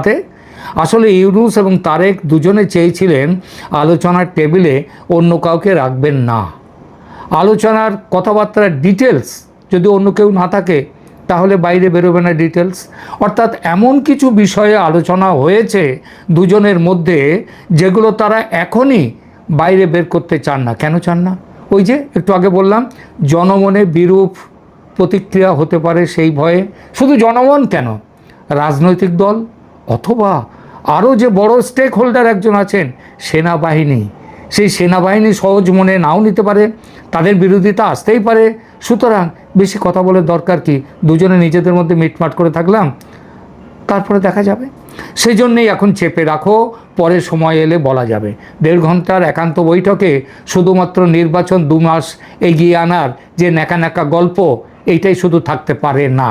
হাতে আসলে ইউনুস এবং তারেক দুজনে চেয়েছিলেন আলোচনার টেবিলে অন্য কাউকে রাখবেন না। আলোচনার কথাবার্তার ডিটেলস যদি অন্য কেউ না থাকে, তাহলে বাইরে বেরোবে না ডিটেলস অর্থাৎ এমন কিছু বিষয়ে আলোচনা হয়েছে দুজনের মধ্যে যেগুলো তারা এখনই বাইরে বের করতে চান না। কেন চান না? ওই যে একটু আগে বললাম, জনমনে বিরূপ প্রতিক্রিয়া হতে পারে সেই ভয়ে। শুধু জনমন কেন? রাজনৈতিক দল অথবা আরও যে বড় স্টেক হোল্ডার একজন আছেন, সেনাবাহিনী। সেই সেনাবাহিনী সহজ মনে নাও নিতে পারে, তাদের বিরোধিতা আসতেই পারে। সুতরাং বেশি কথা বলে দরকার কি? দুজনে নিজেদের মধ্যে মিটমাট করে থাকলাম, তারপরে দেখা যাবে। সেই জন্যেই এখন চেপে রাখো, পরে সময় এলে বলা যাবে। দেড় ঘণ্টার একান্ত বৈঠকে শুধুমাত্র নির্বাচন দু মাস এগিয়ে আনার যে ন্যাকা ন্যাকা গল্প, এইটাই শুধু থাকতে পারে না।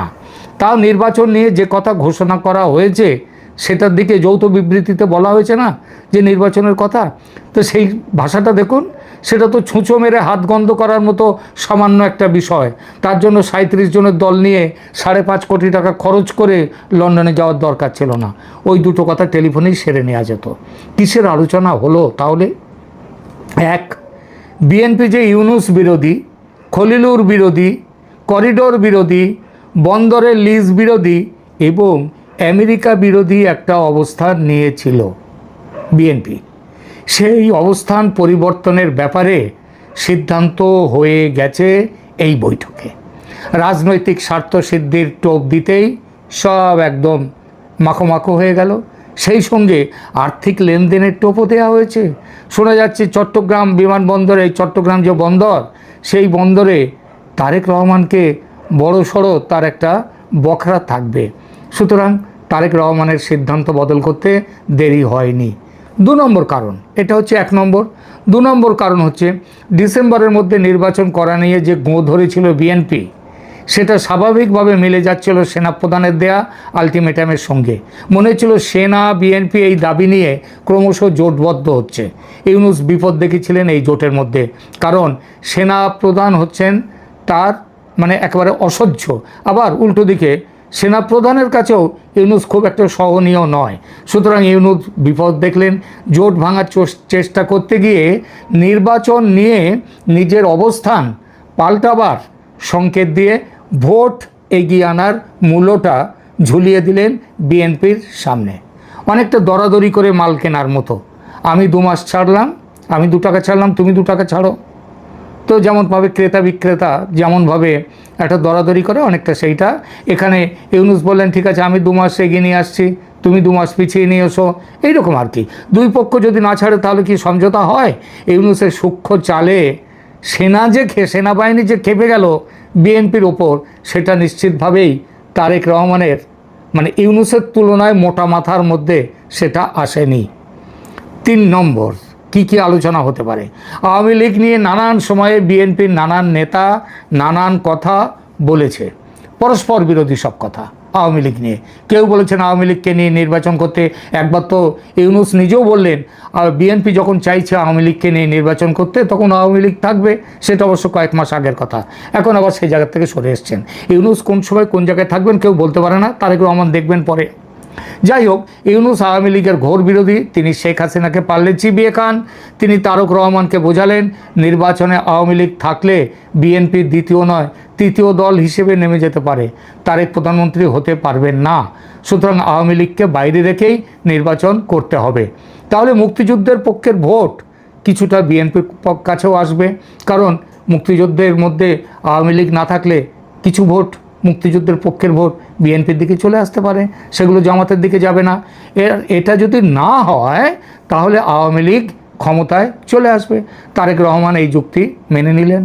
তাও নির্বাচন নিয়ে যে কথা ঘোষণা করা হয়েছে সেটার দিকে যৌথ বিবৃতিতে বলা হয়েছে না যে নির্বাচনের কথা। তো সেই ভাষাটা দেখুন, সেটা তো ছুঁচো মেরে হাত গন্ধ করার মতো সামান্য একটা বিষয়। তার জন্য সাঁত্রিশ জনের দল নিয়ে সাড়ে পাঁচ কোটি টাকা খরচ করে লন্ডনে যাওয়ার দরকার ছিল না। ওই দুটো কথা টেলিফোনেই সেরে নেওয়া যেত। কিসের আলোচনা হলো তাহলে? এক, বিএনপি যে ইউনুস বিরোধী, খলিলুর বিরোধী, করিডোর বিরোধী, বন্দরের লিজ বিরোধী এবং আমেরিকা বিরোধী একটা অবস্থান নিয়েছিল বিএনপি। সেই অবস্থান পরিবর্তনের ব্যাপারে সিদ্ধান্ত হয়ে গেছে এই বৈঠকে। রাজনৈতিক স্বার্থ সিদ্ধির টোপ দিতেই সব একদম মাখো হয়ে গেল। সেই সঙ্গে আর্থিক লেনদেনের টোপও দেওয়া হয়েছে। শোনা যাচ্ছে চট্টগ্রাম বিমানবন্দরে চট্টগ্রাম যে বন্দর, সেই বন্দরে তারেক রহমানকে বড় সড়ো তার একটা বখরা থাকবে। সুতরাং তারেক রহমানের সিদ্ধান্ত বদল করতে দেরি হয়নি। দু নম্বর কারণ, এটা হচ্ছে এক নম্বর। দু নম্বর কারণ হচ্ছে, ডিসেম্বরের মধ্যে নির্বাচন করা নিয়ে যে গো ধরেছিল বিএনপি, সেটা স্বাভাবিকভাবে মিলে যাচ্ছিল সেনাপ্রধানের দেয়া আলটিমেটামের সঙ্গে। মনে হচ্ছিল সেনা, বিএনপি এই দাবি নিয়ে ক্রমশ জোটবদ্ধ হচ্ছে। ইউনুস বিপদ দেখেছিলেন এই জোটের মধ্যে, কারণ সেনা প্রধান হচ্ছেন তার মানে একেবারে অসহ্য। আবার উল্টো দিকে সেনাপ্রধানের কাছেও ইউনুস খুব একটা সহনীয় নয়। সুতরাং ইউনুস বিপদ দেখলেন, জোট ভাঙার চেষ্টা করতে গিয়ে নির্বাচন নিয়ে নিজের অবস্থান পাল্টাবার সংকেত দিয়ে ভোট এগিয়ে আনার মূল্যটা ঝুলিয়ে দিলেন বিএনপির সামনে। অনেকটা দরাদরি করে মাল কেনার মতো। আমি দু মাস ছাড়লাম, আমি দু টাকা ছাড়লাম, তুমি দু টাকা ছাড়ো। তো যেমনভাবে ক্রেতা বিক্রেতা যেমনভাবে একটা দরাদরি করে অনেকটা সেইটা। এখানে ইউনুস বললেন, ঠিক আছে, আমি দু মাস এগিয়ে নিয়ে আসছি, তুমি দু মাস পিছিয়ে নিয়ে এসো। এইরকম আর কি। দুই পক্ষ যদি না ছাড়ে, তাহলে কি সমঝোতা হয়? ইউনুসের সূক্ষ্ম চালে সেনা যে সেনাবাহিনী যে খেপে গেল বিএনপির ওপর, সেটা নিশ্চিতভাবেই তারেক রহমানের মানে ইউনুসের তুলনায় মোটা মাথার মধ্যে সেটা আসেনি। তিন নম্বর। কি কি আলোচনা হতে পারে? আওয়ামী লীগ নিয়ে নানান সময়ে বিএনপির নানান নেতা, নানান কথা বলেছে। পরস্পর বিরোধী সব কথা আওয়ামী লীগ নিয়ে। কেউ বলেছেন আওয়ামী লীগকে নিয়ে নির্বাচন করতে একবার তো ইউনুস নিজেও বললেন, আর বিএনপি যখন চাইছে আওয়ামী লীগকে নিয়ে নির্বাচন করতে, তখন আওয়ামী লীগ থাকবে। সেটা অবশ্য কয়েক মাস আগের কথা। এখন আবার সেই জায়গা থেকে সরে এসছেন। ইউনুস কোন সময় কোন জায়গায় থাকবেন কেউ বলতে পারে না তারেক রহমান দেখবেন পরে। যাই হোক ইউনুস আওয়ামী লীগের ঘোর বিরোধী, তিনি শেখ হাসিনাকে পারলে চিবিয়ে খান। তিনি তারক রহমানকে বোঝালেন, নির্বাচনে আওয়ামী লীগ থাকলে বিএনপির দ্বিতীয় নয়, তৃতীয় দল হিসেবে নেমে যেতে পারে। তারেক প্রধানমন্ত্রী হতে পারবেন না। সুতরাং আওয়ামী লীগকে বাইরে রেখেই নির্বাচন করতে হবে। তাহলে মুক্তিযুদ্ধের পক্ষের ভোট কিছুটা বিএনপির কাছেও আসবে। কারণ মুক্তিযুদ্ধের মধ্যে আওয়ামী লীগ না থাকলে কিছু ভোট মুক্তিযুদ্ধের পক্ষের ভোট বিএনপির দিকে চলে আসতে পারে, সেগুলো জামাতের দিকে যাবে না। এর, এটা যদি না হয়, তাহলে আওয়ামী লীগ ক্ষমতায় চলে আসবে। তারেক রহমান এই যুক্তি মেনে নিলেন।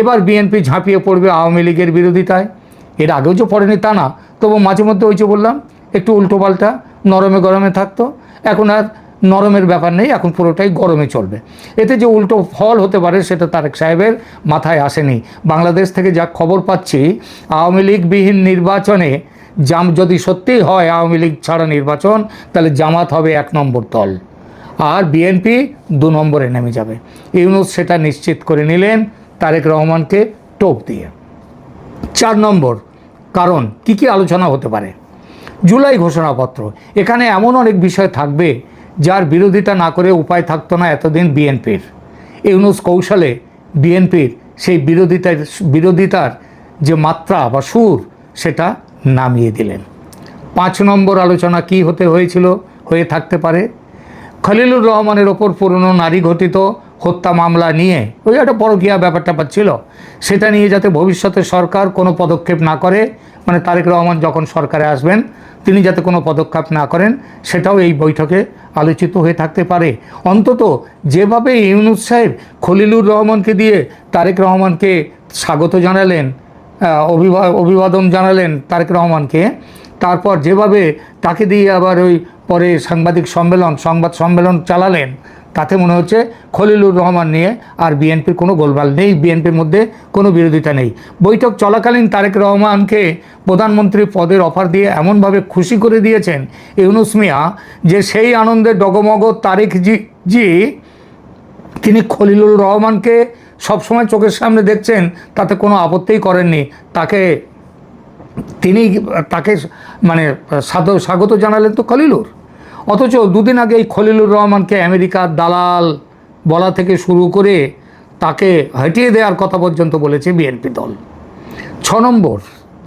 এবার বিএনপি ঝাঁপিয়ে পড়বে আওয়ামী লীগের বিরোধিতায়। এর আগেও যে পড়েনি তা না, তবু মাঝে মধ্যে ওই যে বললাম, একটু উল্টো পাল্টা নরমে গরমে থাকতো। এখন আর নরমের ব্যাপার নেই, এখন পুরোটাই গরমে চলবে। এতে যে উল্টো ফল হতে পারে সেটা তারেক সাহেবের মাথায় আসেনি। বাংলাদেশ থেকে যা খবর পাচ্ছি, আওয়ামী লীগবিহীন নির্বাচনে জাম, যদি সত্যিই হয় আওয়ামী লীগ ছাড়া নির্বাচন, তাহলে জামাত হবে এক নম্বর দল। আর বিএনপি দু নম্বরে নেমে যাবে। ইউনুস সেটা নিশ্চিত করে নিলেন তারেক রহমানকে টোপ দিয়ে। চার নম্বর কারণ, কি কি আলোচনা হতে পারে? জুলাই ঘোষণাপত্র। এখানে এমন অনেক বিষয় থাকবে যার বিরোধিতা না করে উপায় থাকতো না এতদিন বিএনপির। ইউনুস কৌশলে বিএনপির সেই বিরোধিতার বিরোধিতার যে মাত্রা বা সুর, সেটা নামিয়ে দিলেন। পাঁচ নম্বর আলোচনা কি হতে হয়েছিল, হয়ে থাকতে পারে? খলিলুর রহমানের ওপর পুরনো নারী ঘটিত হত্যা মামলা নিয়ে ওই একটা পরকীয়া ব্যাপার ট্যাপার ছিল। সেটা নিয়ে যাতে ভবিষ্যতে সরকার কোনো পদক্ষেপ না করে মানে তারেক রহমান যখন সরকারে আসবেন তিনি যাতে কোনো পদক্ষেপ না করেন, সেটাও এই বৈঠকে আলোচিত হয়ে থাকতে পারে। অন্তত যেভাবে ইউনুস সাহেব খলিলুর রহমানকে দিয়ে তারেক রহমানকে স্বাগত জানালেন অভিবা- অভিবাদন জানালেন তারেক রহমানকে, তারপর যেভাবে তাকে দিয়ে আবার ওই পরে সাংবাদিক সম্মেলন, সংবাদ সম্মেলন চালালেন তাতে মনে হচ্ছে খলিলুর রহমান নিয়ে আর বিএনপির কোনো গোলমাল নেই, বিএনপির মধ্যে কোনো বিরোধিতা নেই। বৈঠক চলাকালীন তারেক রহমানকে প্রধানমন্ত্রী পদের অফার দিয়ে এমনভাবে খুশি করে দিয়েছেন ইউনুস মিয়া যে সেই আনন্দে ডগমগ তারেক জি জি, তিনি খলিলুর রহমানকে সবসময় চোখের সামনে দেখছেন, তাতে কোনো আপত্তিই করেননি। তাকে তিনি, তাকে মানে স্বাগত জানালেন তো খলিলুর। অথচ দুদিন আগে এই খলিলুর রহমানকে আমেরিকার দালাল বলা থেকে শুরু করে তাকে হটিয়ে দেওয়ার কথা পর্যন্ত বলেছে বিএনপি দল। ছ নম্বর,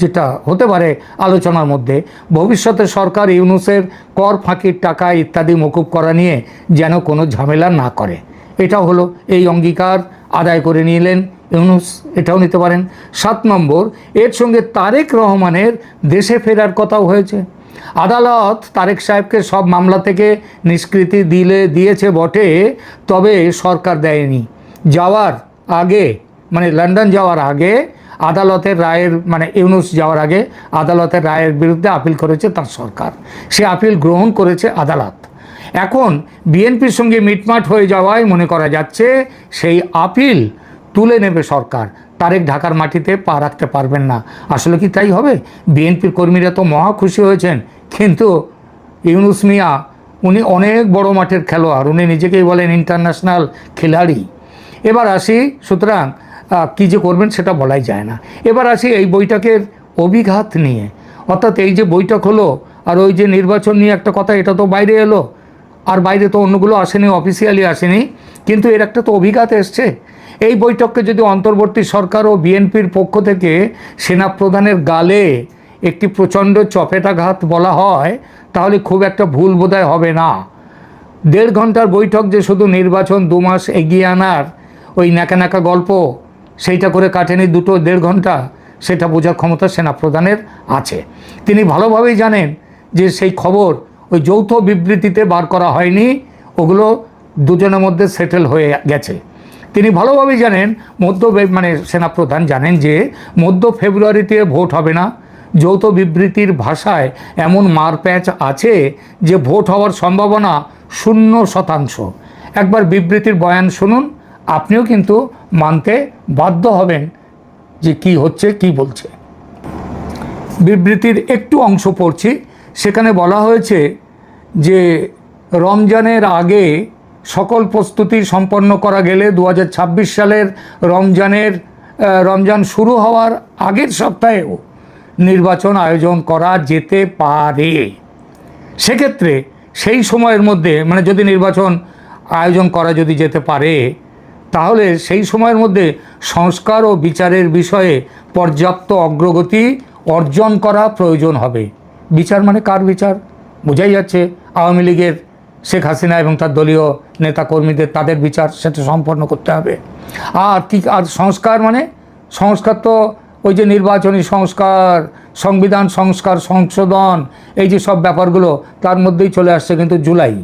যেটা হতে পারে আলোচনার মধ্যে ভবিষ্যতে সরকার ইউনুসের কর ফাঁকির টাকা ইত্যাদি মকুব করা নিয়ে যেন কোনো ঝামেলা না করে। এটা হলো এই অঙ্গীকার আদায় করে নিলেন ইউনুস, এটাও নিতে পারেন। সাত নম্বর, এর সঙ্গে তারেক রহমানের দেশে ফেরার কথাও হয়েছে। আদালত তারেক সাহেবকে সব মামলা থেকে নিষ্কৃতি দিলে, দিয়েছে বটে, তবে সরকার দেয়নি। যাওয়ার আগে মানে লন্ডন যাওয়ার আগে, আদালতের রায়ের মানে ইউনুস যাওয়ার আগে আদালতের রায়ের বিরুদ্ধে আপিল করেছে তার সরকার। সে আপিল গ্রহণ করেছে আদালত। এখন বিএনপির সঙ্গে মিটমাট হয়ে যাওয়ায় মনে করা যাচ্ছে, সেই আপিল তুলে নেবে সরকার। তারেক ঢাকার মাটিতে পা রাখতে পারবেন না। আসলে কি তাই হবে? বিএনপির কর্মীরা তো মহা খুশি হয়েছেন। কিন্তু ইউনুস মিয়া, উনি অনেক বড় মাঠের খেলোয়াড়। উনি নিজেকেই বলেন ইন্টারন্যাশনাল খেলাড়ি। এবার আসি, সুতরাং কী যে করবেন সেটা বলাই যায় না। এবার আসি এই বৈঠকের অভিঘাত নিয়ে। অর্থাৎ এই যে বৈঠক হলো, আর ওই যে নির্বাচন নিয়ে একটা কথা, এটা তো বাইরে এলো। আর বাইরে তো অন্যগুলো আসেনি অফিসিয়ালি আসেনি। কিন্তু এর একটা তো অভিঘাত এসছে। এই বৈঠককে যদি অন্তর্বর্তী সরকার ও বিএনপির পক্ষ থেকে সেনাপ্রধানের গালে একটি প্রচণ্ড চপেটাঘাত বলা হয়, তাহলে খুব একটা ভুল বোধহয় হবে না। দেড় ঘণ্টার বৈঠক যে শুধু নির্বাচন দু মাস এগিয়ে আনার ওই নাকা নাকা গল্প, সেইটা করে কাটেনি দুটো দেড় ঘণ্টা সেটা বোঝার ক্ষমতা সেনাপ্রধানের আছে। তিনি ভালোভাবেই জানেন যে সেই খবর ওই যৌথ বিবৃতিতে বার করা হয়নি, ওগুলো দুজনের মধ্যে সেটেল হয়ে গেছে। তিনি ভালোভাবে জানেন, মধ্য মানে সেনাপ্রধান জানেন যে মধ্য ফেব্রুয়ারিতে ভোট হবে না। যৌথ বিবৃতির ভাষায় এমন মারপ্যাচ আছে যে ভোট হওয়ার সম্ভাবনা শূন্য শতাংশ। একবার বিবৃতির বয়ান শুনুন, আপনিও কিন্তু মানতে বাধ্য হবেন যে কি হচ্ছে, কি বলছে। বিবৃতির একটু অংশ পড়ছি। সেখানে বলা হয়েছে যে রমজানের আগে সকল প্রস্তুতি সম্পন্ন করা গেলে দু হাজার ছাব্বিশ সালের রমজানের রমজান শুরু হওয়ার আগের সপ্তাহেও নির্বাচন আয়োজন করা যেতে পারে। সেক্ষেত্রে সেই সময়ের মধ্যে মানে যদি নির্বাচন আয়োজন করা যদি যেতে পারে, তাহলে সেই সময়ের মধ্যে সংস্কার ও বিচারের বিষয়ে পর্যাপ্ত অগ্রগতি অর্জন করা প্রয়োজন হবে। বিচার মানে কার বিচার? বোঝাই যাচ্ছে আওয়ামী লীগের শেখ হাসিনা এবং তার দলীয় নেতাকর্মীদের তাদের বিচার সেটা সম্পন্ন করতে হবে। আর কি, আর সংস্কার মানে? সংস্কার তো ওই যে নির্বাচনী সংস্কার, সংবিধান সংস্কার, সংশোধন, এই যে সব ব্যাপারগুলো, তার মধ্যেই চলে আসছে কিন্তু জুলাই।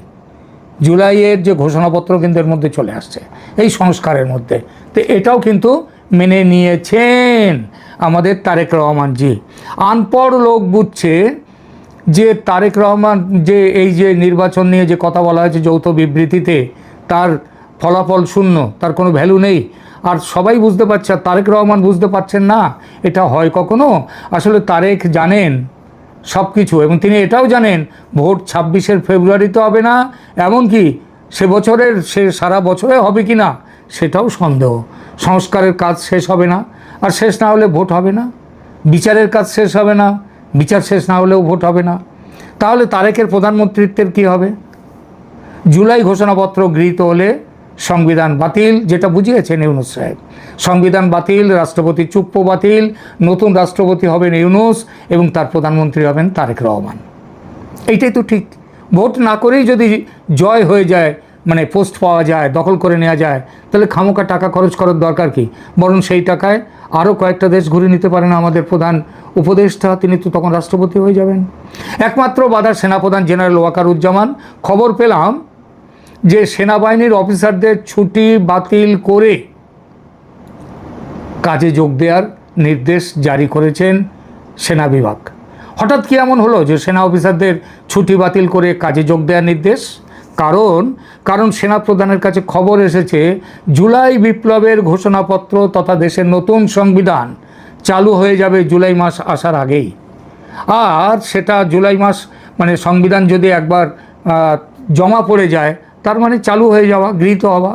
জুলাইয়ের যে ঘোষণাপত্র কিন্তু এর মধ্যে চলে আসছে, এই সংস্কারের মধ্যে। তো এটাও কিন্তু মেনে নিয়েছেন আমাদের তারেক রহমানজি আনপড় লোক বুঝছে যে তারেক রহমান যে এই যে নির্বাচন নিয়ে যে কথা বলা হয়েছে যৌথ বিবৃতিতে, তার ফলাফল শূন্য, তার কোনো ভ্যালু নেই। আর সবাই বুঝতে পারছে তারেক রহমান বুঝতে পারছেন না, এটা হয় কখনো? আসলে তারেক জানেন সব কিছু এবং তিনি এটাও জানেন, ভোট ছাব্বিশের ফেব্রুয়ারিতে হবে না, এমনকি সে বছরের, সে সারা বছরে হবে কি না, সেটাও সন্দেহ। সংস্কারের কাজ শেষ হবে না, আর শেষ না হলে ভোট হবে না, বিচারের কাজ শেষ হবে না বিচার শেষ না হলেও ভোট হবে না। তাহলে তারেকের প্রধানমন্ত্রিত্বের কি হবে? জুলাই ঘোষণাপত্র গৃহীত হলে সংবিধান বাতিল, যেটা বুঝিয়েছেন ইউনুস সাহেব। সংবিধান বাতিল, রাষ্ট্রপতি চুপ্প বাতিল, নতুন রাষ্ট্রপতি হবেন ইউনুস এবং তার প্রধানমন্ত্রী হবেন তারেক রহমান। এইটাই তো ঠিক। ভোট না করেই যদি জয় হয়ে যায় মানে পোস্ট পাওয়া যায়, দখল করে নেওয়া যায়, তাহলে খামোকা টাকা খরচ করার দরকার কি? বরং সেই টাকায় আরও কয়েকটা দেশ ঘুরে নিতে পারেন আমাদের প্রধান উপদেষ্টা, তিনি তো তখন রাষ্ট্রপতি হয়ে যাবেন। একমাত্র বাধার সেনাপ্রধান জেনারেল ওয়াকারুজ্জামান। খবর পেলাম যে সেনাবাহিনীর অফিসারদের ছুটি বাতিল করে কাজে যোগ দেওয়ার নির্দেশ জারি করেছেন সেনা বিভাগ। হঠাৎ কি এমন হলো যে সেনা অফিসারদের ছুটি বাতিল করে কাজে যোগ দেওয়ার নির্দেশ? কারণ কারণ সেনা প্রধানের কাছে খবর এসেছে, জুলাই বিপ্লবের ঘোষণাপত্র তথা দেশের নতুন সংবিধান চালু হয়ে যাবে জুলাই মাস আসার আগেই। আর সেটা জুলাই মাস মানে সংবিধান যদি একবার জমা পড়ে যায়, তার মানে চালু হয়ে যাওয়া, গৃহীত হওয়া।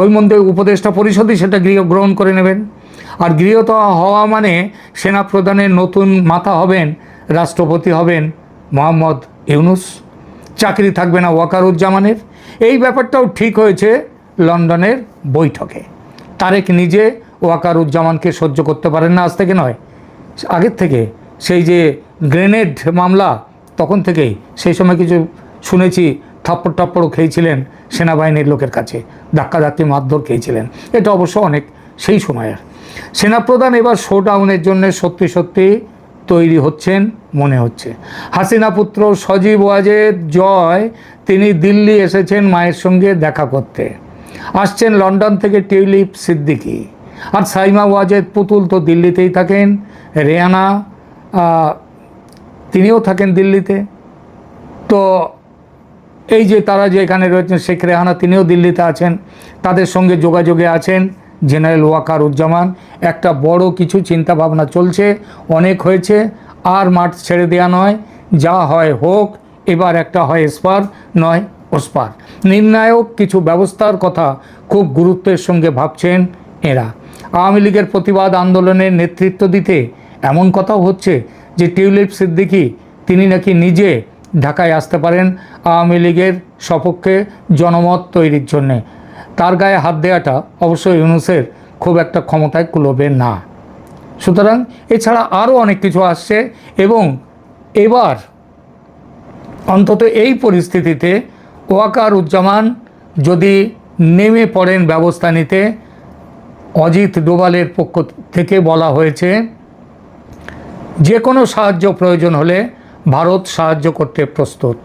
ওই মধ্যে উপদেষ্টা পরিষদই সেটা গৃহ, গ্রহণ করে নেবেন। আর গৃহীত হওয়া মানে সেনা প্রধানের নতুন মাথা হবেন, রাষ্ট্রপতি হবেন মোহাম্মদ ইউনুস। চাকরি থাকবে না ওয়াকারুজ্জামানের। এই ব্যাপারটাও ঠিক হয়েছে লন্ডনের বৈঠকে। তারেক নিজে ওয়াকারুজ্জামানকে সহ্য করতে পারেন না আজ থেকে নয়, আগের থেকে। সেই যে গ্রেনেড মামলা, তখন থেকেই সেই সময় কিছু শুনেছি থাপ্পড় টাপ্পড়ও খেয়েছিলেন সেনাবাহিনীর লোকের কাছে ধাক্কা ধাক্কি মারধর খেয়েছিলেন। এটা অবশ্য অনেক সেই সময়ের। সেনাপ্রধান এবার শোডাউনের জন্য সত্যি সত্যি তৈরি হচ্ছেন মনে হচ্ছে। হাসিনা পুত্র সজীব ওয়াজেদ জয়, তিনি দিল্লি এসেছেন মায়ের সঙ্গে দেখা করতে। আসছেন লন্ডন থেকে টিউলিপ সিদ্দিকি। আর সাইমা ওয়াজেদ পুতুল তো দিল্লিতেই থাকেন। রেয়ানা তিনিও থাকেন দিল্লিতে। তো এই যে তারা যে এখানে রয়েছেন শেখ রেহানা তিনিও দিল্লিতে আছেন। তাদের সঙ্গে যোগাযোগে আছেন। জেনারেল ওয়াকার উজ্জামান একটা বড় কিছু চিন্তা ভাবনা চলছে, অনেক হয়েছে, আর মাঠ ছেড়ে দেওয়া নয়, যা হয় হোক, এবার একটা হয় স্পার নয় ওস্পার। নির্ণায়ক কিছু ব্যবস্থার কথা খুব গুরুত্বের সঙ্গে ভাবছেন এরা। আওয়ামী লীগের প্রতিবাদ আন্দোলনের নেতৃত্ব দিতে এমন কথাও হচ্ছে যে টিউলিপ সিদ্দিকি, তিনি নাকি নিজে ঢাকায় আসতে পারেন আওয়ামী লীগের সপক্ষে জনমত তৈরির জন্যে। তার গায়ে হাত দেওয়াটা অবশ্যই ইউনুসের খুব একটা ক্ষমতায় কুলোবে না। সুতরাং এছাড়া আরও অনেক কিছু আসছে এবং এবার অন্তত এই পরিস্থিতিতে ওয়াকার উজ্জামান যদি নেমে পড়েন ব্যবস্থা নিতে, অজিত ডোভালের পক্ষ থেকে বলা হয়েছে, যে কোনো সাহায্য প্রয়োজন হলে ভারত সাহায্য করতে প্রস্তুত।